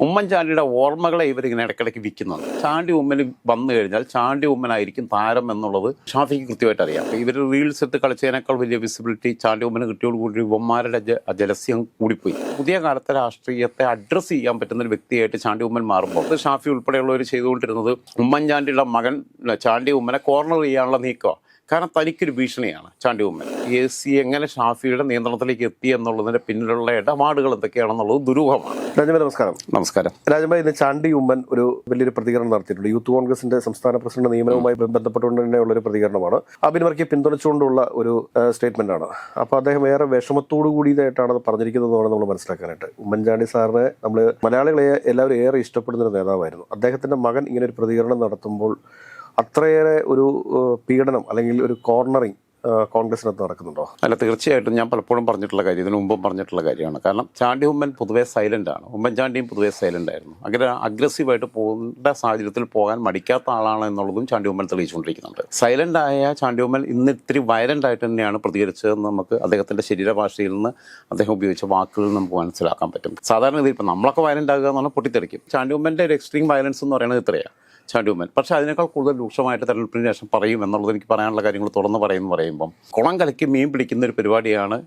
ഉമ്മൻചാണ്ടിയുടെ ഓർമ്മകളെ ഇവരിങ്ങനെ ഇടയ്ക്കിടയ്ക്ക് വിൽക്കുന്നുണ്ട്. ചാണ്ടി ഉമ്മൻ വന്നു കഴിഞ്ഞാൽ ചാണ്ടി ഉമ്മനായിരിക്കും താരം എന്നുള്ളത് ഷാഫിക്ക് കൃത്യമായിട്ട് അറിയാം. ഇവർ റീൽസ് ഇട്ട് കളിച്ചതിനേക്കാൾ വലിയ വിസിബിലിറ്റി ചാണ്ടി ഉമ്മന് കിട്ടിയോട് കൂടി ഇവന്മാരുടെ ജലസ്യം കൂടിപ്പോയി. പുതിയ കാലത്തെ രാഷ്ട്രീയത്തെ അഡ്രസ്സ് ചെയ്യാൻ പറ്റുന്ന ഒരു വ്യക്തിയായിട്ട് ചാണ്ടി ഉമ്മൻ മാറുമ്പോൾ അത് ഷാഫി ഉൾപ്പെടെയുള്ളവർ ചെയ്തുകൊണ്ടിരുന്നത് ഉമ്മൻചാണ്ടിയുടെ മകൻ ചാണ്ടി ഉമ്മനെ കോർണർ ചെയ്യാനുള്ള നീക്കമാണ് കാരണം തനിക്കൊരു ഭീഷണിയാണ് ചാണ്ടി ഉമ്മൻ. എ സി എങ്ങനെ ഷാഫിയുടെ നിയന്ത്രണത്തിലേക്ക് എത്തി എന്നുള്ളതിന്റെ പിന്നിലുള്ള ഇടപാടുകൾ എന്തൊക്കെയാണെന്നുള്ളത് ദുരൂഹമാണ്. രാജഭായ് നമസ്കാരം. നമസ്കാരം. രാജഭായ് ഇന്ന് ചാണ്ടി ഉമ്മൻ ഒരു വലിയൊരു പ്രതികരണം നടത്തിയിട്ടുണ്ട്. യൂത്ത് കോൺഗ്രസിന്റെ സംസ്ഥാന പ്രസിഡന്റ് നിയമനവുമായി ബന്ധപ്പെട്ടുകൊണ്ട് തന്നെയുള്ള ഒരു പ്രതികരണമാണ്. അബിൻ വർക്കിയെ പിന്തുണച്ചുകൊണ്ടുള്ള ഒരു സ്റ്റേറ്റ്മെന്റ് ആണ് അപ്പോൾ അദ്ദേഹം ഏറെ വിഷമത്തോടു കൂടിയതായിട്ടാണ് അത് പറഞ്ഞിരിക്കുന്നതെന്നാണ് നമ്മൾ മനസ്സിലാക്കാനായിട്ട്. ഉമ്മൻചാണ്ടി സാറിനെ നമ്മൾ മലയാളികളെ എല്ലാവരും ഏറെ ഇഷ്ടപ്പെടുന്ന ഒരു നേതാവായിരുന്നു. അദ്ദേഹത്തിന്റെ മകൻ ഇങ്ങനെ ഒരു പ്രതികരണം നടത്തുമ്പോൾ അത്രയേറെ ഒരു പീഡനം അല്ലെങ്കിൽ ഒരു കോർണറിങ് കോൺഗ്രസിനകത്ത് നടക്കുന്നുണ്ടോ? അല്ല തീർച്ചയായിട്ടും ഞാൻ പലപ്പോഴും പറഞ്ഞിട്ടുള്ള കാര്യം ഇതിനു മുമ്പും പറഞ്ഞിട്ടുള്ള കാര്യമാണ്. കാരണം ചാണ്ടി ഉമ്മൻ പൊതുവെ സൈലന്റ് ആണ്. ഉമ്മൻചാണ്ടിയും പൊതുവെ സൈലന്റ് ആയിരുന്നു. അങ്ങനെ അഗ്രസീവായിട്ട് പോകേണ്ട സാഹചര്യത്തിൽ പോകാൻ മടിക്കാത്ത ആളാണ് എന്നുള്ളതും ചാണ്ടി ഉമ്മൻ തെളിയിച്ചുകൊണ്ടിരിക്കുന്നുണ്ട്. സൈലന്റ് ആയ ചാണ്ടി ഉമ്മൻ ഇന്ന് ഇത്തിരി വയലന്റ് ആയിട്ട് തന്നെയാണ് പ്രതികരിച്ചതെന്ന് നമുക്ക് അദ്ദേഹത്തിന്റെ ശരീരഭാഷയിൽ നിന്ന് അദ്ദേഹം ഉപയോഗിച്ച വാക്കുകളിൽ നമുക്ക് മനസ്സിലാക്കാൻ പറ്റും. സാധാരണ ഇതിപ്പോൾ നമ്മളൊക്കെ വയലന്റ് ആകുക എന്ന് പറഞ്ഞാൽ പൊട്ടിത്തെറിക്കും. ചാണ്ടി ഉമ്മന്റെ ഒരു എക്സ്ട്രീം വയലൻസ് എന്ന് പറയുന്നത് ഇത്രയാണ് ചാണ്ടി ഉമ്മൻ പക്ഷേ അതിനേക്കാൾ കൂടുതൽ രൂക്ഷമായിട്ട് തെരഞ്ഞെടുപ്പിന് ശേഷം പറയും എന്നുള്ളത് എനിക്ക് പറയാനുള്ള കാര്യങ്ങൾ തുറന്ന് പറയുമെന്ന് പറയുമ്പം കുളം കലക്കി മീൻ പിടിക്കുന്ന ഒരു പരിപാടിയാണ്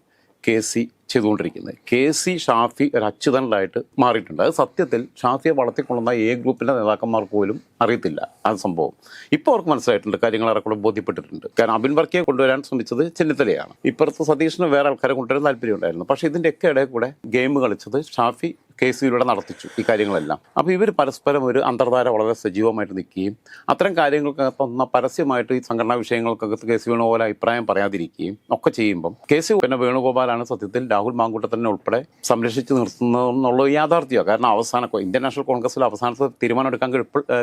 കെ സി ചെയ്തുകൊണ്ടിരിക്കുന്നത്. കെ സി ഷാഫി ഒരു അച്യുതനായിട്ട് മാറിയിട്ടുണ്ട്. അത് സത്യത്തിൽ ഷാഫിയെ വളർത്തിക്കൊള്ളുന്ന എ ഗ്രൂപ്പിന്റെ നേതാക്കന്മാർക്ക് പോലും അറിയത്തില്ല ആ സംഭവം. ഇപ്പോൾ അവർക്ക് മനസ്സിലായിട്ടുണ്ട് കാര്യങ്ങൾ ഏറെക്കൂടെ ബോധ്യപ്പെട്ടിട്ടുണ്ട്. കാരണം അബിൻ വർക്കിയെ കൊണ്ടുവരാൻ ശ്രമിച്ചത് ചെന്നിത്തലയാണ്. ഇപ്പുറത്ത് സതീഷിന് വേറെ ആൾക്കാരെ കൊണ്ടുവരാൻ താല്പര്യം ഉണ്ടായിരുന്നു പക്ഷേ ഇതിന്റെയൊക്കെ ഇടയിൽ കൂടെ ഗെയിം കളിച്ചത് ഷാഫി കെ സിയിലൂടെ നടത്തിച്ചു ഈ കാര്യങ്ങളെല്ലാം. അപ്പോൾ ഇവർ പരസ്പരം ഒരു അന്തർധാര വളരെ സജീവമായിട്ട് നിൽക്കുകയും അത്തരം കാര്യങ്ങൾക്കകത്ത് പരസ്യമായിട്ട് ഈ സംഘടനാ വിഷയങ്ങൾക്കകത്ത് കെ സി വേണുഗോപാൽ അഭിപ്രായം പറയാതിരിക്കുകയും ഒക്കെ ചെയ്യുമ്പം കെ സി പിന്നെ വേണുഗോപാലാണ് സത്യത്തിൽ രാഹുൽ മാങ്കൂട്ടത്തിനെ ഉൾപ്പെടെ സംരക്ഷിച്ച് നിർത്തുന്നതെന്നുള്ള യാഥാർത്ഥ്യമാണ് കാരണം അവസാന ഇന്ത്യൻ നാഷണൽ കോൺഗ്രസിൽ അവസാനത്തെ തീരുമാനം എടുക്കാൻ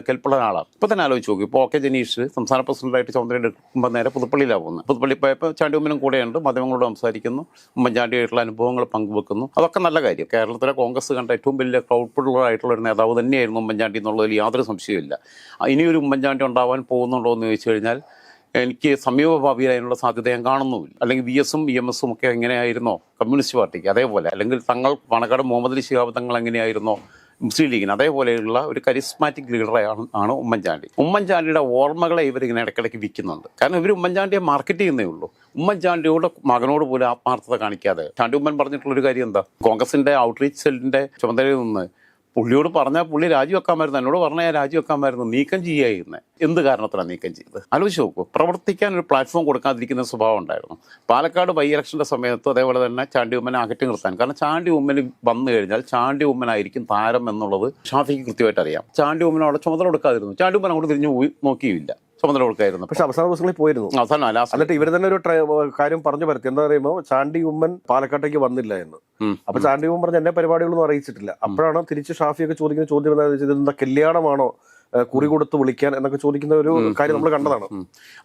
കെൽപ്പുള്ള ഒരാളാണ്. ഇപ്പോൾ തന്നെ ആലോചിച്ച് നോക്കി. ഇപ്പോൾ ഓക്കെ ജനീഷ് സംസ്ഥാന പ്രസിഡന്റായിട്ട് ചുമതല എടുക്കുമ്പോൾ നേരെ പുതുപ്പള്ളിയിലാണ് പോകുന്നത് പുതുപ്പള്ളി പോയപ്പോൾ ചാണ്ടിയമ്മനും കൂടെയുണ്ട്. മാധ്യമങ്ങളോട് സംസാരിക്കുന്നു. ഉമ്മൻചാണ്ടിയായിട്ടുള്ള അനുഭവങ്ങൾ പങ്കുവെക്കുന്നു. അതൊക്കെ നല്ല കാര്യം. കേരളത്തിലെ കോൺഗ്രസ് കണ്ട ഏറ്റവും വലിയ ക്രൗഡ്ഫുള്ളായിട്ടുള്ള ഒരു നേതാവ് തന്നെയായിരുന്നു ഉമ്മൻചാണ്ടി എന്നുള്ളതിൽ യാതൊരു സംശയമില്ല ഇനിയൊരു ഉമ്മൻചാണ്ടി ഉണ്ടാവാൻ പോകുന്നുണ്ടോ എന്ന് ചോദിച്ചു കഴിഞ്ഞാൽ എനിക്ക് സമീപഭാവിയിൽ അതിനുള്ള സാധ്യത ഞാൻ കാണുന്നുമില്ല. അല്ലെങ്കിൽ വി എസും ഇ എം എസും ഒക്കെ എങ്ങനെയായിരുന്നോ? കമ്മ്യൂണിസ്റ്റ് പാർട്ടിക്ക് അതേപോലെ. അല്ലെങ്കിൽ തങ്ങൾ പണക്കാട് മുഹമ്മദ് ശിഹാബ് തങ്ങൾ എങ്ങനെയായിരുന്നോ? മുസ്ലിം ലീഗിന് അതേപോലെയുള്ള ഒരു കരിസ്മാറ്റിക് ലീഡറാണ് ആണ് ഉമ്മൻചാണ്ടി. ഉമ്മൻചാണ്ടിയുടെ ഓർമ്മകളെ ഇവരിങ്ങനെ ഇടയ്ക്കിടയ്ക്ക് വിൽക്കുന്നുണ്ട്. കാരണം ഇവർ ഉമ്മൻചാണ്ടിയെ മാർക്കറ്റ് ചെയ്യുന്നേ ഉള്ളൂ. ഉമ്മൻചാണ്ടിയുടെ മകനോട് പോലും ആത്മാർത്ഥത കാണിക്കാതെ. ചാണ്ടി ഉമ്മൻ പറഞ്ഞിട്ടുള്ളൊരു കാര്യം എന്താ? കോൺഗ്രസിന്റെ ഔട്ട്റീച്ച് സെല്ലിന്റെ ചുമതലയിൽ നിന്ന് പുള്ളിയോട് പറഞ്ഞാൽ പുള്ളി രാജിവെക്കാമായിരുന്നു എന്നോട് പറഞ്ഞാൽ രാജിവെക്കാമായിരുന്നു. നീക്കം ചെയ്യായിരുന്നത് എന്ത് കാരണത്തിലാണ് നീക്കം ചെയ്തത്? ആലോചിച്ച് നോക്കൂ. പ്രവർത്തിക്കാൻ ഒരു പ്ലാറ്റ്ഫോം കൊടുക്കാതിരിക്കുന്ന സ്വഭാവം ഉണ്ടായിരുന്നു. പാലക്കാട് ബൈ ഇലക്ഷന്റെ സമയത്ത് അതേപോലെ തന്നെ ചാണ്ടി ഉമ്മനെ അകറ്റി നിർത്താൻ. കാരണം ചാണ്ടി ഉമ്മന് വന്നു കഴിഞ്ഞാൽ ചാണ്ടി ഉമ്മനായിരിക്കും താരം എന്നുള്ളത് ഷാഫിക്ക് കൃത്യമായിട്ട് അറിയാം. ചാണ്ടി ഉമ്മനെ അവിടെ ചുമതല കൊടുക്കാതിരുന്നു. ചാണ്ടി ഉമ്മൻ അങ്ങോട്ട് തിരിഞ്ഞു പോയി നോക്കിയില്ല ചുമതല കൊടുക്കായിരുന്നു പക്ഷെ അവസാന ദിവസങ്ങളിൽ പോയിരുന്നു. അവസാനം ലാസ്റ്റ് എന്നിട്ട് ഇവർ തന്നെ ഒരു കാര്യം പറഞ്ഞു പരത്തി. എന്താ പറയുമ്പോൾ ചാണ്ടി ഉമ്മൻ പാലക്കാട്ടേക്ക് വന്നില്ല എന്ന്. അപ്പൊ ചാണ്ടി ഉമ്മൻ പറഞ്ഞ എന്നെ പരിപാടികളൊന്നും അറിയിച്ചിട്ടില്ല. അപ്പോഴാണ് തിരിച്ച് ഷാഫിയൊക്കെ ചോദിക്കുന്ന ചോദ്യം എന്താ കല്യാണമാണോ? കുറി കൊടുത്ത് വിളിക്കാൻ എന്നൊക്കെ ചോദിക്കുന്ന ഒരു കാര്യം നമ്മൾ കണ്ടതാണ്.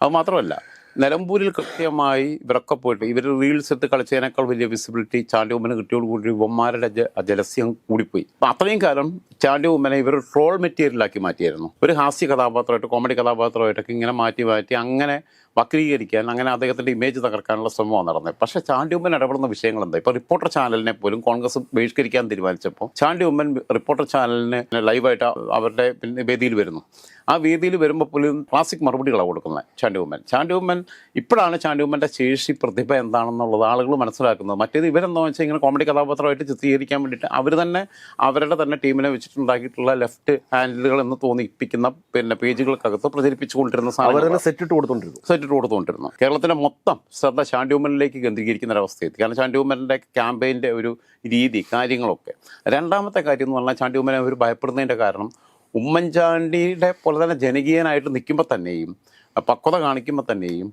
അത് മാത്രമല്ല നിലമ്പൂരിൽ കൃത്യമായി ഇവരൊക്കെ പോയിട്ട് ഇവർ റീൽസ് എടുത്ത് കളിച്ചതിനേക്കാൾ വലിയ വിസിബിലിറ്റി ചാണ്ടി ഉമ്മന് കിട്ടിയോട് കൂടി ഇവന്മാരുടെ ജലസ്യം കൂടിപ്പോയി. അപ്പൊ അത്രയും കാലം ചാണ്ടി ഉമ്മനെ ഇവർ ട്രോൾ മെറ്റീരിയലാക്കി മാറ്റിയായിരുന്നു. ഒരു ഹാസ്യ കഥാപാത്രമായിട്ട് കോമഡി കഥാപാത്രമായിട്ടൊക്കെ ഇങ്ങനെ മാറ്റി മാറ്റി അങ്ങനെ വക്രീകരിക്കാൻ അങ്ങനെ അദ്ദേഹത്തിന്റെ ഇമേജ് തകർക്കാനുള്ള ശ്രമമാണ് നടന്നത്. പക്ഷേ ചാണ്ടി ഉമ്മൻ ഇടപെടുന്ന വിഷയങ്ങൾ എന്താ ഇപ്പോൾ റിപ്പോർട്ടർ ചാനലിനെ പോലും കോൺഗ്രസ് ബഹിഷ്കരിക്കാൻ തീരുമാനിച്ചപ്പോൾ ചാണ്ടി ഉമ്മൻ റിപ്പോർട്ടർ ചാനലിന് ലൈവായിട്ട് അവരുടെ പിന്നെ വേദിയിൽ വരുന്നു. ആ വേദിയിൽ വരുമ്പോൾ പോലും ക്ലാസിക് മറുപടികളാണ് കൊടുക്കുന്നത് ചാണ്ടി ഉമ്മൻ. ചാണ്ടി ഉമ്മൻ ഇപ്പോഴാണ് ചാണ്ടി ഉമ്മന്റെ ശേഷി പ്രതിഭ എന്താണെന്നുള്ളത് ആളുകൾ മനസ്സിലാക്കുന്നത്. മറ്റേത് ഇവരെന്താ വെച്ചാൽ ഇങ്ങനെ കോമഡി കഥാപാത്രമായിട്ട് ചിത്രീകരിക്കാൻ വേണ്ടിയിട്ട് അവർ തന്നെ അവരുടെ തന്നെ ടീമിനെ വെച്ചിട്ടുണ്ടാക്കിയിട്ടുള്ള ലെഫ്റ്റ് ഹാൻഡിലുകൾ എന്ന് തോന്നിപ്പിക്കുന്ന പിന്നെ പേജുകൾക്കകത്ത് പ്രചരിപ്പിച്ചുകൊണ്ടിരുന്ന കൊണ്ടിരുന്ന സാധനം സെറ്റ് ഇട്ട് കൊടുത്തോണ്ടിരുന്നു. സെറ്റിട്ട് കൊടുത്തുകൊണ്ടിരുന്നു കേരളത്തിന്റെ മൊത്തം ശ്രദ്ധ ശാന്റിവുമനിലേക്ക് കേന്ദ്രീകരിക്കുന്ന ഒരവസ്ഥയെത്തി കാരണം ശാന്റിവുമന്റെ ക്യാമ്പയിന്റെ ഒരു രീതി കാര്യങ്ങളൊക്കെ. രണ്ടാമത്തെ കാര്യം എന്ന് പറഞ്ഞാൽ ശാന്റിവുമനെ ഒരു ഭയപ്പെടുന്നതിന്റെ കാരണം ഉമ്മൻചാണ്ടിയുടെ പോലെ തന്നെ ജനകീയനായിട്ട് നിൽക്കുമ്പോൾ തന്നെയും പക്വത കാണിക്കുമ്പോൾ തന്നെയും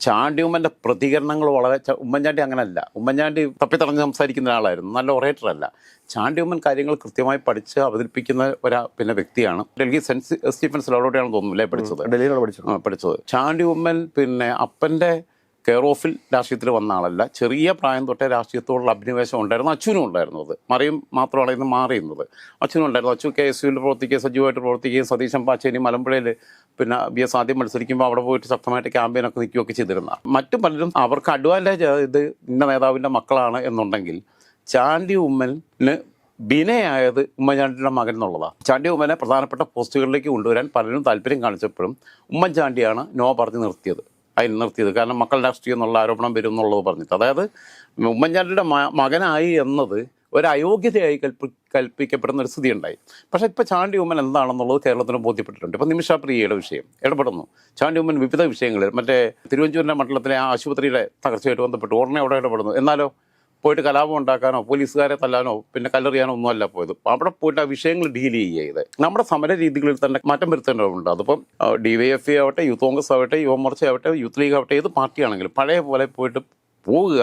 ചാണ്ടിയുമ്മന്റെ പ്രതികരണങ്ങൾ വളരെ ഉമ്മൻചാണ്ടി അങ്ങനല്ല. ഉമ്മൻചാണ്ടി തപ്പിത്തറഞ്ഞ് സംസാരിക്കുന്ന ഒരാളായിരുന്നു. നല്ല ഒറേറ്റർ അല്ല ചാണ്ടിയുമ്മൻ കാര്യങ്ങൾ കൃത്യമായി പഠിച്ച് അവതരിപ്പിക്കുന്ന ഒരാ പിന്നെ വ്യക്തിയാണ്. ഡൽഹി സെന്റ് സ്റ്റീഫൻസ് തോന്നുന്നു അല്ലേ പഠിച്ചത്? ഡൽഹിയിലാണ് പഠിച്ചത്. പഠിച്ചത്. ചാണ്ടി ഉമ്മൻ പിന്നെ അപ്പന്റെ കെയർ ഓഫിൽ രാഷ്ട്രീയത്തിൽ വന്ന ആളല്ല. ചെറിയ പ്രായം തൊട്ടേ രാഷ്ട്രീയത്തോടുള്ള അഭിനിവേശം ഉണ്ടായിരുന്നു. അച്ഛനും ഉണ്ടായിരുന്നു അത്. മറിയും മാത്രമാണ് ഇന്ന് മാറിയുന്നത് അച്ഛനും ഉണ്ടായിരുന്നു. അച്ഛൻ കെ എസ് യുവിൽ പ്രവർത്തിക്കുകയും സജീവമായിട്ട് പ്രവർത്തിക്കുകയും സതീശൻ പാച്ചേനി മലമ്പുഴയിൽ പിന്നെ ബി എസ് ആദ്യം മത്സരിക്കുമ്പോൾ അവിടെ പോയിട്ട് ശക്തമായിട്ട് ക്യാമ്പയിനൊക്കെ നിൽക്കുകയൊക്കെ ചെയ്തിരുന്ന. മറ്റു പലരും അവർക്ക് അഡ്വാന്റേജ് ഇത് ഇന്ന നേതാവിന്റെ മക്കളാണ് എന്നുണ്ടെങ്കിൽ ചാണ്ടി ഉമ്മന് ബിനയായത് ഉമ്മൻചാണ്ടിയുടെ മകൻ എന്നുള്ളതാണ് ചാണ്ടി ഉമ്മനെ പ്രധാനപ്പെട്ട പോസ്റ്റുകളിലേക്ക് കൊണ്ടുവരാൻ പലരും താല്പര്യം കാണിച്ചപ്പോഴും ഉമ്മൻചാണ്ടിയാണ് നോ പറഞ്ഞു നിർത്തിയത്. അതിന് നിർത്തിയത്. കാരണം മക്കൾ രാഷ്ട്രീയം എന്നുള്ള ആരോപണം വരും എന്നുള്ളത് പറഞ്ഞിട്ട്. അതായത് ഉമ്മൻചാണ്ടിയുടെ മകനായി എന്നത് ഒരു അയോഗ്യതയായി കൽപ്പി കൽപ്പിക്കപ്പെടുന്ന ഒരു സ്ഥിതി ഉണ്ടായി പക്ഷേ ഇപ്പോൾ ചാണ്ടി ഉമ്മൻ എന്താണെന്നുള്ളത് കേരളത്തിന് ബോധ്യപ്പെട്ടിട്ടുണ്ട്. ഇപ്പോൾ നിമിഷ പ്രിയയുടെ വിഷയം. ഇടപെടുന്നു. ചാണ്ടി ഉമ്മൻ വിവിധ വിഷയങ്ങളിൽ മറ്റേ തിരുവഞ്ചൂരിന്റെ മണ്ഡലത്തിലെ ആ ആശുപത്രിയുടെ തകർച്ചയായിട്ട് ബന്ധപ്പെട്ട് ഉടനെ അവിടെ ഇടപെടുന്നു. എന്നാലോ പോയിട്ട് കലാപം ഉണ്ടാക്കാനോ പോലീസുകാരെ തല്ലാനോ പിന്നെ കല്ലെറിയാനോ ഒന്നുമല്ല പോയത്. അവിടെ പോയിട്ട് ആ വിഷയങ്ങൾ ഡീൽ ചെയ്ത് നമ്മുടെ സമര രീതികളിൽ തന്നെ മാറ്റം വരുത്തേണ്ടതുണ്ട്. അതിപ്പം ഡി വൈ എഫ് ഐ ആവട്ടെ യൂത്ത് കോൺഗ്രസ് ആവട്ടെ യുവമോർച്ച ആവട്ടെ യൂത്ത് ലീഗ് ആവട്ടെ ഏത് പാർട്ടിയാണെങ്കിലും പഴയ പോലെ പോയിട്ട് പോവുക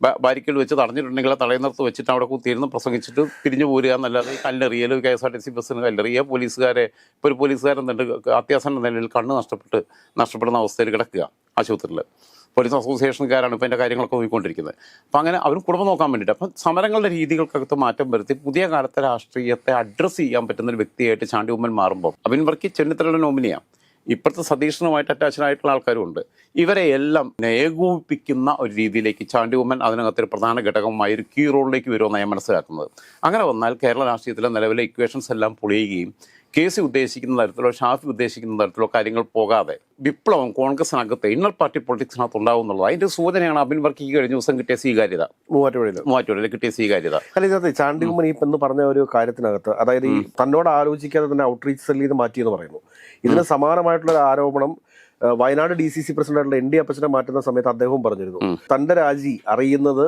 ബാരിക്കേഡ് വെച്ച് തടഞ്ഞിട്ടുണ്ടെങ്കിൽ ആ തടയുന്നിടത്ത് വെച്ചിട്ട് അവിടെ കുത്തിയിരുന്ന് പ്രസംഗിച്ചിട്ട് തിരിഞ്ഞു പോരുക എന്നല്ലാതെ കല്ലെറിയൽ K S R T C ബസ്സിന് കല്ലെറിയുക പോലീസുകാരെ ഇപ്പോൾ ഒരു പോലീസുകാരൻ തന്നെ അത്യാസന്ന നിലയിൽ കണ്ണ് നഷ്ടപ്പെട്ട് നഷ്ടപ്പെടുന്ന അവസ്ഥയിൽ കിടക്കുക ആശുപത്രിയിൽ. പോലീസ് അസോസിയേഷൻകാരാണ് ഇപ്പോൾ എന്റെ കാര്യങ്ങളൊക്കെ നോക്കിക്കൊണ്ടിരിക്കുന്നത്. അപ്പം അങ്ങനെ അവരും കുടുംബം നോക്കാൻ വേണ്ടിയിട്ട് അപ്പം സമരങ്ങളുടെ രീതികൾക്കകത്ത് മാറ്റം വരുത്തി പുതിയ കാലത്തെ രാഷ്ട്രീയത്തെ അഡ്രസ്സ് ചെയ്യാൻ പറ്റുന്ന ഒരു വ്യക്തിയായിട്ട് ചാണ്ടി ഉമ്മൻ മാറുമ്പോൾ അബിൻ വർക്കി ചെന്നിത്തലയുടെ നോമിനിയാണ് ഇപ്പോഴത്തെ സതീഷനുമായിട്ട് അറ്റാച്ച്ഡ് ആയിട്ടുള്ള ആൾക്കാരും ഉണ്ട് ഇവരെ എല്ലാം ഏകോപിപ്പിക്കുന്ന ഒരു രീതിയിലേക്ക് ചാണ്ടി ഉമ്മൻ അതിനകത്ത് ഒരു പ്രധാന ഘടകമായി ഒരു കീ റോളിലേക്ക് വരുമെന്നാണ് ഞാൻ മനസ്സിലാക്കുന്നത്. അങ്ങനെ വന്നാൽ കേരള രാഷ്ട്രീയത്തിലെ നിലവിലെ ഇക്വേഷൻസ് എല്ലാം പൊളിയുകയും കെ സി ഉദ്ദേശിക്കുന്ന തരത്തിലോ ഷാഫി ഉദ്ദേശിക്കുന്ന തരത്തിലോ കാര്യങ്ങൾ പോകാതെ വിപ്ലവം കോൺഗ്രസിനകത്ത് ഇന്നർ പാർട്ടി പൊളിറ്റിക്സിനകത്ത് ഉണ്ടാവും എന്നുള്ളത്. അതിന്റെ സൂചനയാണ് അബിൻ വർക്കിക്ക് കഴിഞ്ഞ ദിവസം കിട്ടിയ സ്വീകാര്യത. മൂവാറ്റുപുഴയിൽ. മൂവാറ്റുപുഴയിൽ കിട്ടിയ സ്വീകാര്യത. അല്ല ഇതിനകത്ത് ചാണ്ടി ഉമ്മൻ ഈ എന്ന് പറഞ്ഞ ഒരു കാര്യത്തിനകത്ത് അതായത് ഈ തന്നോട് ആലോചിക്കാതെ തന്നെ ഔട്ട്റീച്ച് സെല്ലിൽ നിന്ന് മാറ്റിയെന്ന് പറയുന്നു. ഇതിന് സമാനമായിട്ടുള്ള ഒരു ആരോപണം വയനാട് ഡി സി സി പ്രസിഡന്റായിട്ടുള്ള എൻ ഡി അപ്പച്ചനെ മാറ്റുന്ന സമയത്ത് അദ്ദേഹവും പറഞ്ഞിരുന്നു. തന്റെ രാജി അറിയുന്നത്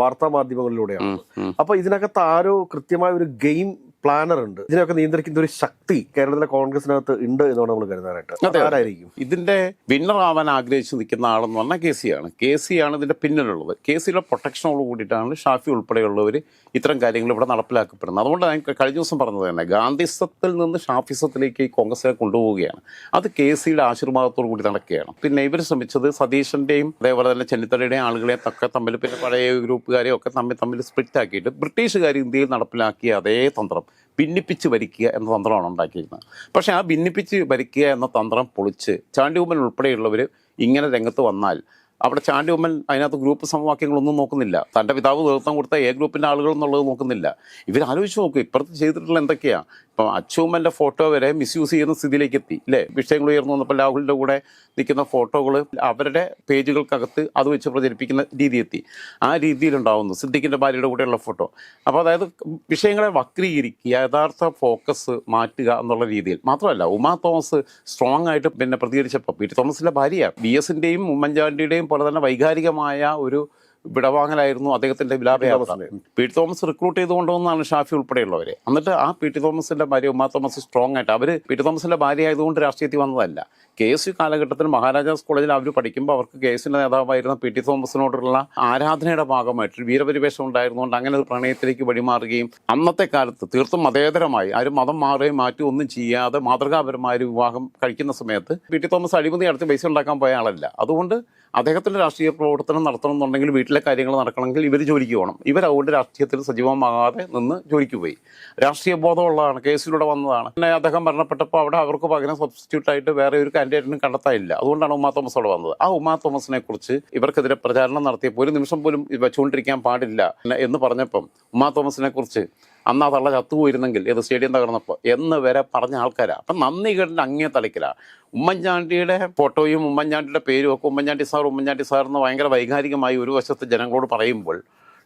വാർത്താ മാധ്യമങ്ങളിലൂടെയാണ്. അപ്പൊ ഇതിനകത്ത് ആരോ കൃത്യമായ ഒരു ഗെയിം പ്ലാനർ ഉണ്ട്. ഇതിനൊക്കെ നിയന്ത്രിക്കുന്ന ഒരു ശക്തി കേരളത്തിലെ കോൺഗ്രസിനകത്ത് ഉണ്ട് എന്നാണ് നമ്മൾ കരുതാനായിട്ട്. ആരായിരിക്കും ഇതിന്റെ വിന്നർ ആവാൻ ആഗ്രഹിച്ച് നിൽക്കുന്ന ആളെന്ന് പറഞ്ഞാൽ കെ സി ആണ് കെ സി ആണ് ഇതിന്റെ പിന്നിലുള്ളത്. കെ സിയുടെ പ്രൊട്ടക്ഷനോട് കൂടിയിട്ടാണ് ഷാഫി ഉൾപ്പെടെയുള്ളവർ ഇത്തരം കാര്യങ്ങൾ ഇവിടെ നടപ്പിലാക്കപ്പെടുന്നത്. അതുകൊണ്ട് ഞാൻ കഴിഞ്ഞ ദിവസം പറഞ്ഞത് തന്നെ ഗാന്ധിസത്തിൽ നിന്ന് ഷാഫിസത്തിലേക്ക് ഈ കോൺഗ്രസിനെ കൊണ്ടുപോവുകയാണ്. അത് കെ സിയുടെ ആശീർവാദത്തോടു കൂടി നടക്കുകയാണ്. പിന്നെ ഇവർ ശ്രമിച്ചത് സതീശന്റെയും അതേപോലെ തന്നെ ചെന്നിത്തലയുടെയും ആളുകളെ ഒക്കെ തമ്മിൽ പിന്നെ പഴയ ഗ്രൂപ്പുകാരെയും ഒക്കെ തമ്മിൽ തമ്മിൽ സ്പ്ലിറ്റ് ആക്കിയിട്ട് ബ്രിട്ടീഷുകാർ ഇന്ത്യയിൽ നടപ്പിലാക്കിയ അതേ തന്ത്രം. ഭിന്നിപ്പിച്ച് ഭരിക്കുക എന്ന തന്ത്രമാണ് ഉണ്ടാക്കിയിരുന്നത്. പക്ഷേ ആ ഭിന്നിപ്പിച്ച് ഭരിക്കുക എന്ന തന്ത്രം പൊളിച്ച് ചാണ്ടി ഉമ്മൻ ഉൾപ്പെടെയുള്ളവർ ഇങ്ങനെ രംഗത്ത് വന്നാൽ അവിടെ ചാണ്ടി ഉമ്മൻ അതിനകത്ത് ഗ്രൂപ്പ് സമവാക്യങ്ങളൊന്നും നോക്കുന്നില്ല. തന്റെ പിതാവ് നേതൃത്വം കൊടുത്ത എ ഗ്രൂപ്പിന്റെ ആളുകൾ എന്നുള്ളത് നോക്കുന്നില്ല. ഇവർ ആലോചിച്ച് നോക്കും ഇപ്പുറത്ത് ചെയ്തിട്ടുള്ള എന്തൊക്കെയാണ് ഇപ്പം അച്ചുമ്മന്റെ ഫോട്ടോ വരെ മിസ്യൂസ് ചെയ്യുന്ന സ്ഥിതിയിലേക്ക് എത്തി അല്ലേ വിഷയങ്ങൾ ഉയർന്നു വന്നപ്പോൾ രാഹുലിന്റെ കൂടെ നിൽക്കുന്ന ഫോട്ടോകൾ അവരുടെ പേജുകൾക്കകത്ത് അത് വെച്ച് പ്രചരിപ്പിക്കുന്ന രീതി എത്തി. ആ രീതിയിലുണ്ടാവുന്നു സിദ്ദിഖിന്റെ ഭാര്യയുടെ കൂടെയുള്ള ഫോട്ടോ. അപ്പോൾ അതായത് വിഷയങ്ങളെ വക്രീകരിക്കുക യഥാർത്ഥ ഫോക്കസ് മാറ്റുക എന്നുള്ള രീതിയിൽ. മാത്രമല്ല ഉമാ തോമസ് സ്ട്രോങ് ആയിട്ട് പിന്നെ പ്രതികരിച്ചപ്പോൾ പി ടി തോമസിന്റെ ഭാര്യയാണ്. ബി എസിന്റെയും ഉമ്മൻചാണ്ടിയുടെയും പോലെ തന്നെ വൈകാരികമായ ഒരു വിടവാങ്ങലായിരുന്നു അദ്ദേഹത്തിന്റെ വിലാപയാത്ര. പി ടി തോമസ് റിക്രൂട്ട് ചെയ്ത് കൊണ്ടുവന്നാണ് ഷാഫി ഉൾപ്പെടെയുള്ളവരെ. എന്നിട്ട് ആ പി ടി തോമസിന്റെ ഭാര്യ ഉമാ തോമസ് സ്ട്രോങ് ആയിട്ട് അവർ പി ടി തോമസിന്റെ ഭാര്യ ആയതുകൊണ്ട് രാഷ്ട്രീയത്തിൽ വന്നതല്ല. കെ എസ് യു കാലഘട്ടത്തിൽ മഹാരാജാസ് കോളേജിൽ അവർ പഠിക്കുമ്പോൾ അവർക്ക് കെ എസ് യുടെ നേതാവായിരുന്ന പി ടി തോമസിനോടുള്ള ആരാധനയുടെ ഭാഗമായിട്ട് വീരപരിവേഷം ഉണ്ടായിരുന്നുകൊണ്ട് അങ്ങനെ ഒരു പ്രണയത്തിലേക്ക് വഴിമാറുകയും അന്നത്തെ കാലത്ത് തീർത്തും മതേതരമായി ആരും മതം മാറുകയും മാറ്റുകയും ഒന്നും ചെയ്യാതെ മാതൃകാപരമായ ഒരു വിവാഹം കഴിക്കുന്ന സമയത്ത് പി ടി തോമസ് അഴിമതി നടത്തി പൈസ ഉണ്ടാക്കാൻ പോയ ആളല്ല. അതുകൊണ്ട് അദ്ദേഹത്തിന്റെ രാഷ്ട്രീയ പ്രവർത്തനം നടത്തണം എന്നുണ്ടെങ്കിൽ വീട്ടിലെ കാര്യങ്ങൾ നടക്കണമെങ്കിൽ ഇവർ ജോലിക്ക് പോകണം. ഇവർ അതുകൊണ്ട് രാഷ്ട്രീയത്തിൽ സജീവമാകാതെ നിന്ന് ജോലിക്ക് പോയി. രാഷ്ട്രീയ ബോധമുള്ളതാണ്. കേസിലൂടെ വന്നതാണ്. പിന്നെ അദ്ദേഹം മരണപ്പെട്ടപ്പോൾ അവിടെ അവർക്ക് പകരം സബ്സ്റ്റിറ്റ്യൂട്ടായിട്ട് വേറെ ഒരു കാൻഡിഡേറ്റിനും കണ്ടെത്താനില്ല. അതുകൊണ്ടാണ് ഉമാ തോമസ് അവിടെ വന്നത്. ആ ഉമാ തോമസിനെ കുറിച്ച് ഇവർക്കെതിരെ പ്രചാരണം നടത്തിയപ്പോൾ ഒരു നിമിഷം പോലും വെച്ചുകൊണ്ടിരിക്കാൻ പാടില്ല എന്ന് പറഞ്ഞപ്പം ഉമാ തോമസിനെ കുറിച്ച് അന്ന് ആ തള്ള ചത്തുപോയിരുന്നെങ്കിൽ ഏത് സ്റ്റേഡിയം തകർന്നപ്പോൾ എന്ന് വരെ പറഞ്ഞ ആൾക്കാരാണ് അപ്പം നന്ദി കേട്ടിന്റെ അങ്ങേ തലക്കിലാണ് ഉമ്മൻചാണ്ടിയുടെ ഫോട്ടോയും ഉമ്മൻചാണ്ടിയുടെ പേരും ഒക്കെ ഉമ്മൻചാണ്ടി സാർ ഉമ്മൻചാണ്ടി സാർ എന്ന് ഭയങ്കര വൈകാരികമായി ഒരു വശത്ത് ജനങ്ങളോട് പറയുമ്പോൾ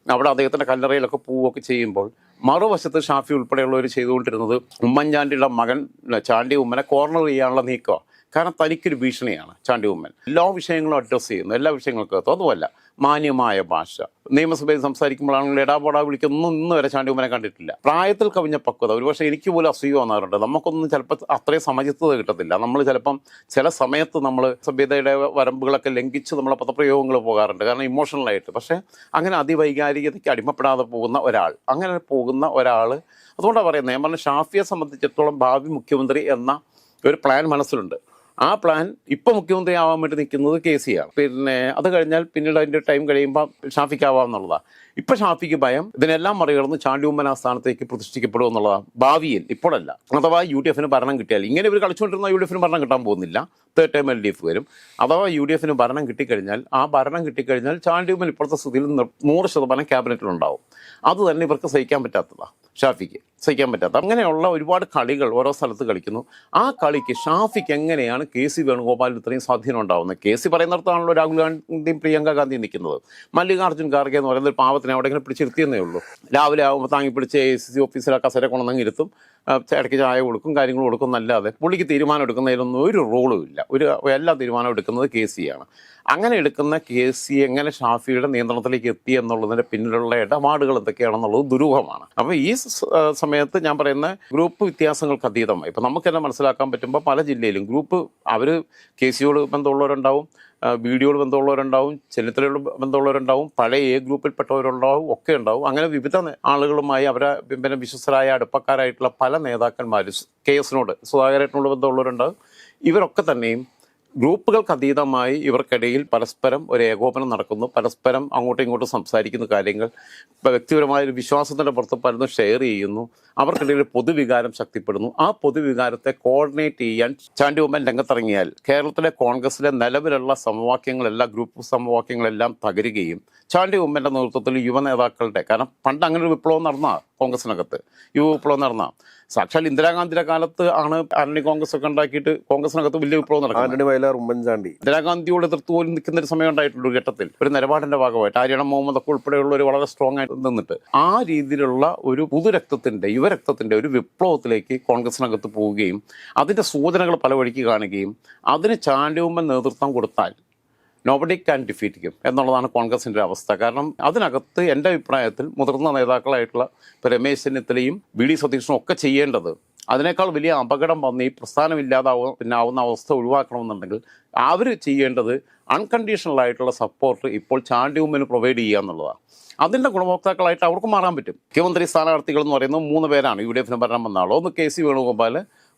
അവിടെ അദ്ദേഹത്തിന്റെ കല്ലറയിലൊക്കെ പോവുകയൊക്കെ ചെയ്യുമ്പോൾ മറുവശത്ത് ഷാഫി ഉൾപ്പെടെയുള്ളവർ ചെയ്തുകൊണ്ടിരുന്നത് ഉമ്മൻചാണ്ടിയുടെ മകൻ ചാണ്ടി ഉമ്മനെ കോർണർ ചെയ്യാനുള്ള നീക്കമാണ് കാരണം തനിക്കൊരു ഭീഷണിയാണ് ചാണ്ടി ഉമ്മൻ. എല്ലാ വിഷയങ്ങളും അഡ്രസ്സ് ചെയ്യുന്നു. എല്ലാ വിഷയങ്ങൾക്കകത്തും അതുമല്ല മാന്യമായ ഭാഷ. നിയമസഭയിൽ സംസാരിക്കുമ്പോഴാണെങ്കിൽ എടാപോടാ വിളിക്കുന്നു. ഇന്ന് വരെ ചാണ്ടി ഉമ്മനെ കണ്ടിട്ടില്ല. പ്രായത്തിൽ കവിഞ്ഞ പക്വത. ഒരുപക്ഷെ എനിക്ക് പോലും അസൂയ വന്നാറുണ്ട്. നമുക്കൊന്നും ചിലപ്പോൾ അത്രയും സമചിത്വത കിട്ടത്തില്ല. നമ്മൾ ചിലപ്പം ചില സമയത്ത് നമ്മൾ സഭ്യതയുടെ വരമ്പുകളൊക്കെ ലംഘിച്ച് നമ്മളെ പദപ്രയോഗങ്ങൾ പോകാറുണ്ട്. കാരണം ഇമോഷണലായിട്ട് പക്ഷേ അങ്ങനെ അതിവൈകാരികതയ്ക്ക് അടിമപ്പെടാതെ പോകുന്ന ഒരാൾ അങ്ങനെ പോകുന്ന ഒരാൾ അതുകൊണ്ടാണ് പറയുന്നത് ഞാൻ പറഞ്ഞ ഷാഫിയെ സംബന്ധിച്ചിടത്തോളം ഭാവി മുഖ്യമന്ത്രി എന്ന ഒരു പ്ലാൻ മനസ്സിലുണ്ട്. ആ പ്ലാൻ ഇപ്പൊ മുഖ്യമന്ത്രി ആവാൻ വേണ്ടി നിൽക്കുന്നത് കെ സി ആണ്. പിന്നെ അത് കഴിഞ്ഞാൽ പിന്നീട് അതിന്റെ ടൈം കഴിയുമ്പോൾ ഷാഫിക്ക് ആവാന്നുള്ളതാണ് ഇപ്പൊ ഷാഫിക്ക് ഭയം ഇതിനെല്ലാം മറികടന്ന് ചാണ്ടി ഉമ്മൻ ആ സ്ഥാനത്തേക്ക് പ്രതിഷ്ഠിക്കപ്പെടും എന്നുള്ളതാണ് ഭാവിയിൽ ഇപ്പോഴല്ല. അഥവാ യു ഡി എഫിന് ഭരണം കിട്ടിയാൽ ഇങ്ങനെ ഇവർ കളിച്ചുകൊണ്ടിരുന്ന യു ഡി എഫിന് ഭരണം കിട്ടാൻ പോകുന്നില്ല. Third time L D F വരും. അഥവാ യു ഡി എഫിന് ഭരണം കിട്ടിക്കഴിഞ്ഞാൽ ആ ഭരണം കിട്ടിക്കഴിഞ്ഞാൽ ചാണ്ടി ഉമ്മൻ ഇപ്പോഴത്തെ സ്ഥിതിയിൽ നൂറ് ശതമാനം ക്യാബിനറ്റിലുണ്ടാവും അത് തന്നെ ഇവർക്ക് സഹിക്കാൻ പറ്റാത്തതാണ് ഷാഫിക്ക്. സഹിക്കാൻ പറ്റാത്ത. അങ്ങനെയുള്ള ഒരുപാട് കളികൾ ഓരോ സ്ഥലത്ത് കളിക്കുന്നു. ആ കളിക്ക് ഷാഫിക്ക് എങ്ങനെയാണ് കെ സി വേണുഗോപാലിന് ഇത്രയും സ്വാധീനം ഉണ്ടാവുന്നത് കെ സി പറയുന്നിടത്താണല്ലോ രാഹുൽ ഗാന്ധിയും പ്രിയങ്ക ഗാന്ധിയും നിൽക്കുന്നത്. മല്ലികാർജുൻ ഖാർഗെ എന്ന് പറയുന്ന ഒരു പാവത്തിനെ അവിടെ ഇങ്ങനെ പിടിച്ചിരുത്തിയെന്നേ ഉള്ളൂ. രാവിലെ ആകുമ്പോൾ താങ്ങി പിടിച്ച് എ സി സി ഓഫീസിലെ കസേര ഇരുത്തും. ഇടയ്ക്ക് ചായ കൊടുക്കും കാര്യങ്ങൾ കൊടുക്കും എന്നല്ലാതെ പുള്ളിക്ക് തീരുമാനം എടുക്കുന്നതിലൊന്നും ഒരു റോളും ഇല്ല. ഒരു എല്ലാ തീരുമാനം എടുക്കുന്നത് കെ സി ആണ്. അങ്ങനെ എടുക്കുന്ന കെ സി എങ്ങനെ ഷാഫിയുടെ നിയന്ത്രണത്തിലേക്ക് എത്തി എന്നുള്ളതിന്റെ പിന്നിലുള്ള ഇടപാടുകൾ എന്തൊക്കെയാണെന്നുള്ളത് ദുരൂഹമാണ്. അപ്പോൾ ഈ സമയത്ത് ഞാൻ പറയുന്ന ഗ്രൂപ്പ് വ്യത്യാസങ്ങൾക്ക് അതീതമായി. ഇപ്പം നമുക്ക് തന്നെ മനസ്സിലാക്കാൻ പറ്റുമ്പോൾ പല ജില്ലയിലും ഗ്രൂപ്പ് അവർ കെ സിയോട് ബന്ധമുള്ളവരുണ്ടാവും വീഡിയോട് ബന്ധമുള്ളവരുണ്ടാവും ചെന്നിത്തലയോട് ബന്ധമുള്ളവരുണ്ടാവും പഴയ എ ഗ്രൂപ്പിൽപ്പെട്ടവരുണ്ടാവും ഒക്കെ ഉണ്ടാവും. അങ്ങനെ വിവിധ ആളുകളുമായി അവരെ പിന്നെ വിശ്വസ്തരായ അടുപ്പക്കാരായിട്ടുള്ള പല നേതാക്കന്മാരും കെ എസിനോട് സുധാകരനോട് ബന്ധമുള്ളവരുണ്ടാവും. ഇവരൊക്കെ തന്നെയും ഗ്രൂപ്പുകൾക്ക് അതീതമായി ഇവർക്കിടയിൽ പരസ്പരം ഒരു ഏകോപനം നടക്കുന്നു. പരസ്പരം അങ്ങോട്ടും ഇങ്ങോട്ടും സംസാരിക്കുന്ന കാര്യങ്ങൾ വ്യക്തിപരമായ ഒരു വിശ്വാസത്തിന്റെ പുറത്ത് പലതും ഷെയർ ചെയ്യുന്നു. അവർക്കിടയിൽ പൊതുവികാരം ശക്തിപ്പെടുന്നു. ആ പൊതുവികാരത്തെ കോർഡിനേറ്റ് ചെയ്യാൻ ചാണ്ടി ഉമ്മൻ രംഗത്തിറങ്ങിയാൽ കേരളത്തിലെ കോൺഗ്രസിലെ നിലവിലുള്ള സമവാക്യങ്ങളെല്ലാം ഗ്രൂപ്പ് സമവാക്യങ്ങളെല്ലാം തകരുകയും ചാണ്ടി ഉമ്മന്റെ നേതൃത്വത്തിൽ യുവ നേതാക്കളുടെ കാരണം പണ്ട് അങ്ങനെ ഒരു വിപ്ലവം നടന്ന കോൺഗ്രസിനകത്ത്. യു വിപ്ലവം നടന്ന. സാക്ഷാൽ ഇന്ദിരാഗാന്ധിയുടെ കാലത്ത് ആണ് ആന്റണി കോൺഗ്രസ് ഒക്കെ ഉണ്ടാക്കിയിട്ട് കോൺഗ്രസിനകത്ത് വലിയ വിപ്ലവം നടക്കുന്നത്. ആന്റണി വയലാർ ഉമ്മൻചാണ്ടി. ഇന്ദിരാഗാന്ധിയോട് എതിർത്ത് പോലും നിൽക്കുന്ന ഒരു സമയം ഉണ്ടായിട്ടുള്ള ഒരു ഘട്ടത്തിൽ. ഒരു നിലപാടിന്റെ ഭാഗമായിട്ട് ആര്യണ മുഹമ്മദ് ഒക്കെ ഒരു വളരെ സ്ട്രോങ് ആയിട്ട് നിന്നിട്ട് ആ രീതിയിലുള്ള ഒരു പുതുരക്തത്തിന്റെ യുവരക്തത്തിന്റെ ഒരു വിപ്ലവത്തിലേക്ക് കോൺഗ്രസിനകത്ത് പോവുകയും അതിന്റെ സൂചനകൾ പല വഴിക്ക് കാണുകയും അതിന് ചാണ്ടിയുമ്പൻ നേതൃത്വം കൊടുത്താൽ നോബഡി ക്യാൻ ഡിഫീറ്റ് ഹിം എന്നുള്ളതാണ് കോൺഗ്രസിന്റെ അവസ്ഥ. കാരണം അതിനകത്ത് എന്റെ അഭിപ്രായത്തിൽ മുതിർന്ന നേതാക്കളായിട്ടുള്ള ഇപ്പോൾ രമേശ് ചെന്നിത്തലയും വി ഡി സതീഷനും ഒക്കെ ചെയ്യേണ്ടത് അതിനേക്കാൾ വലിയ അപകടം വന്ന് ഈ പ്രസ്ഥാനം ഇല്ലാതാവുക പിന്നെ ആവുന്ന അവസ്ഥ ഒഴിവാക്കണമെന്നുണ്ടെങ്കിൽ അവർ ചെയ്യേണ്ടത് അൺകണ്ടീഷണൽ ആയിട്ടുള്ള സപ്പോർട്ട് ഇപ്പോൾ ചാണ്ടി ചാണ്ടിയുമ്മിന് പ്രൊവൈഡ് ചെയ്യുക എന്നുള്ളതാണ്. അതിന്റെ ഗുണഭോക്താക്കളായിട്ട് അവർക്ക് മാറാൻ പറ്റും. മുഖ്യമന്ത്രി സ്ഥാനാർത്ഥികൾ എന്ന് പറയുന്നത് മൂന്ന് പേരാണ്. യു ഡി എഫിന് ഭരണം വന്ന ആളോ ഒന്ന് കെ സി വേണുഗോപാൽ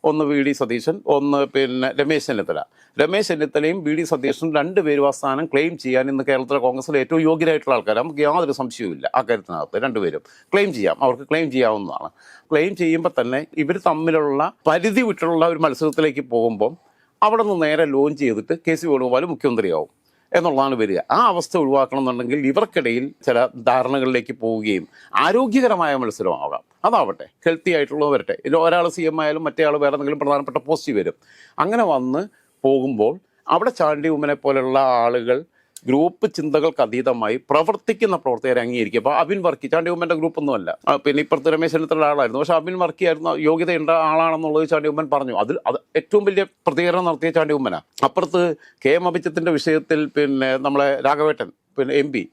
ഒന്ന് വി ഡി സതീശൻ ഒന്ന് പിന്നെ രമേശ് ചെന്നിത്തല. രമേശ് ചെന്നിത്തലയും വി ഡി സതീശനും രണ്ടുപേരും ആ സ്ഥാനം ക്ലെയിം ചെയ്യാൻ ഇന്ന് കേരളത്തിലെ കോൺഗ്രസിലെ ഏറ്റവും യോഗ്യരായിട്ടുള്ള ആൾക്കാർ നമുക്ക് യാതൊരു സംശയവുമില്ല ആ കാര്യത്തിനകത്ത് രണ്ടുപേരും ക്ലെയിം ചെയ്യാം. അവർക്ക് ക്ലെയിം ചെയ്യാവുന്നതാണ്. ക്ലെയിം ചെയ്യുമ്പോൾ തന്നെ ഇവർ തമ്മിലുള്ള പരിധി വിട്ടുള്ള ഒരു മത്സരത്തിലേക്ക് പോകുമ്പം അവിടെ നിന്ന് നേരെ ലോഞ്ച് ചെയ്തിട്ട് കെ സി വേണുഗോപാൽ മുഖ്യമന്ത്രിയാവും. എന്നുള്ളതാണ് വരിക. ആ അവസ്ഥ ഒഴിവാക്കണം എന്നുണ്ടെങ്കിൽ ഇവർക്കിടയിൽ ചില ധാരണകളിലേക്ക് പോവുകയും ആരോഗ്യകരമായ മത്സരമാകാം അതാവട്ടെ ഹെൽത്തി ആയിട്ടുള്ളത് വരട്ടെ. ഇതിൽ ഒരാൾ സി എം ആയാലും മറ്റേ ആൾ വേറെ എന്തെങ്കിലും പ്രധാനപ്പെട്ട പോസ്റ്റ് വരും. അങ്ങനെ വന്ന് പോകുമ്പോൾ അവിടെ ചാണ്ടി ഉമ്മനെ പോലെയുള്ള ആളുകൾ ഗ്രൂപ്പ് ചിന്തകൾക്ക് അതീതമായി പ്രവർത്തിക്കുന്ന പ്രവർത്തകരെ അംഗീകരിക്കുക. അപ്പോൾ അബിൻ വർക്കി ചാണ്ടി ഉമ്മന്റെ ഗ്രൂപ്പൊന്നുമല്ല. പിന്നെ ഇപ്പുറത്ത് രമേശ് ചെന്നിത്തല ആളായിരുന്നു. പക്ഷേ അബിൻ വർക്കി ആയിരുന്നു യോഗ്യതയുണ്ട ആളാണെന്നുള്ളത് ചാണ്ടി ഉമ്മൻ പറഞ്ഞു. അതിൽ അത് ഏറ്റവും വലിയ പ്രതികരണം നടത്തിയ ചാണ്ടി ഉമ്മനാ. അപ്പുറത്ത് കെ എം അഭിജിത്തിന്റെ വിഷയത്തിൽ പിന്നെ നമ്മളെ രാഘവേട്ടൻ പിന്നെ എം പി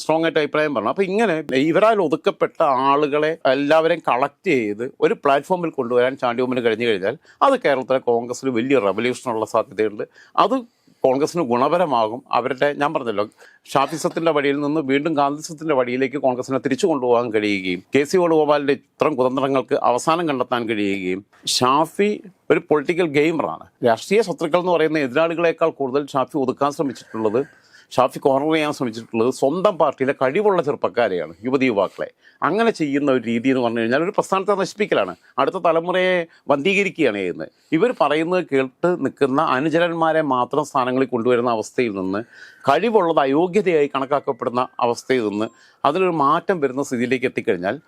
സ്ട്രോങ് ആയിട്ട് അഭിപ്രായം പറഞ്ഞു. അപ്പൊ ഇങ്ങനെ ഇവരാൽ ഒതുക്കപ്പെട്ട ആളുകളെ എല്ലാവരെയും കളക്ട് ചെയ്ത് ഒരു പ്ലാറ്റ്ഫോമിൽ കൊണ്ടുവരാൻ ചാണ്ടിയോമിന് കഴിഞ്ഞു കഴിഞ്ഞാൽ അത് കേരളത്തിലെ കോൺഗ്രസിന് വലിയ റവല്യൂഷനുള്ള സാധ്യതയുണ്ട്. അത് കോൺഗ്രസിന് ഗുണപരമാകും. അവരുടെ ഞാൻ പറഞ്ഞല്ലോ ഷാഫിസത്തിന്റെ വഴിയിൽ നിന്ന് വീണ്ടും ഗാന്ധിസത്തിന്റെ വഴിയിലേക്ക് കോൺഗ്രസിനെ തിരിച്ചു കൊണ്ടുപോകാൻ കഴിയുകയും കെ സി വേണുഗോപാലിന്റെ ഇത്തരം കുതന്ത്രങ്ങൾക്ക് അവസാനം കണ്ടെത്താൻ കഴിയുകയും ഷാഫി ഒരു പൊളിറ്റിക്കൽ ഗെയിമറാണ് രാഷ്ട്രീയ ശത്രുക്കൾ എന്ന് പറയുന്ന എതിരാളികളെക്കാൾ കൂടുതൽ ഷാഫി ഒതുക്കാൻ ശ്രമിച്ചിട്ടുള്ളത് ഷാഫി കോർണർ ചെയ്യാൻ ശ്രമിച്ചിട്ടുള്ളത് സ്വന്തം പാർട്ടിയിലെ കഴിവുള്ള ചെറുപ്പക്കാരെയാണ് യുവതി യുവാക്കളെ. അങ്ങനെ ചെയ്യുന്ന ഒരു രീതി എന്ന് പറഞ്ഞു കഴിഞ്ഞാൽ ഒരു പ്രസ്ഥാനത്തെ നശിപ്പിക്കലാണ്. അടുത്ത തലമുറയെ വന്ധീകരിക്കുകയാണ് ചെയ്യുന്നത്. ഇവർ പറയുന്നത് കേട്ട് നിൽക്കുന്ന അനുചരന്മാരെ മാത്രം സ്ഥാനങ്ങളിൽ കൊണ്ടുവരുന്ന അവസ്ഥയിൽ നിന്ന് കഴിവുള്ളത് അയോഗ്യതയായി കണക്കാക്കപ്പെടുന്ന അവസ്ഥയിൽ നിന്ന് അതിലൊരു മാറ്റം വരുന്ന സ്ഥിതിയിലേക്ക് എത്തിക്കഴിഞ്ഞാൽ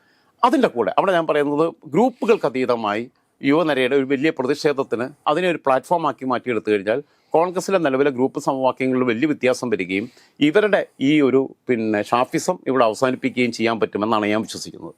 അതിന്റെ കൂടെ. അവിടെ ഞാൻ പറയുന്നത് ഗ്രൂപ്പുകൾക്ക് അതീതമായി യുവനരയുടെ ഒരു വലിയ പ്രതിഷേധത്തിന് അതിനെ ഒരു പ്ലാറ്റ്ഫോം ആക്കി മാറ്റിയെടുത്തു കഴിഞ്ഞാൽ കോൺഗ്രസിലെ നിലവിലെ ഗ്രൂപ്പ് സമവാക്യങ്ങളിൽ വലിയ വ്യത്യാസം വരികയും ഇവരുടെ ഈ ഒരു പിന്നെ ഷാഫിസം ഇവിടെ അവസാനിപ്പിക്കുകയും ചെയ്യാൻ പറ്റുമെന്നാണ് ഞാൻ വിശ്വസിക്കുന്നത്.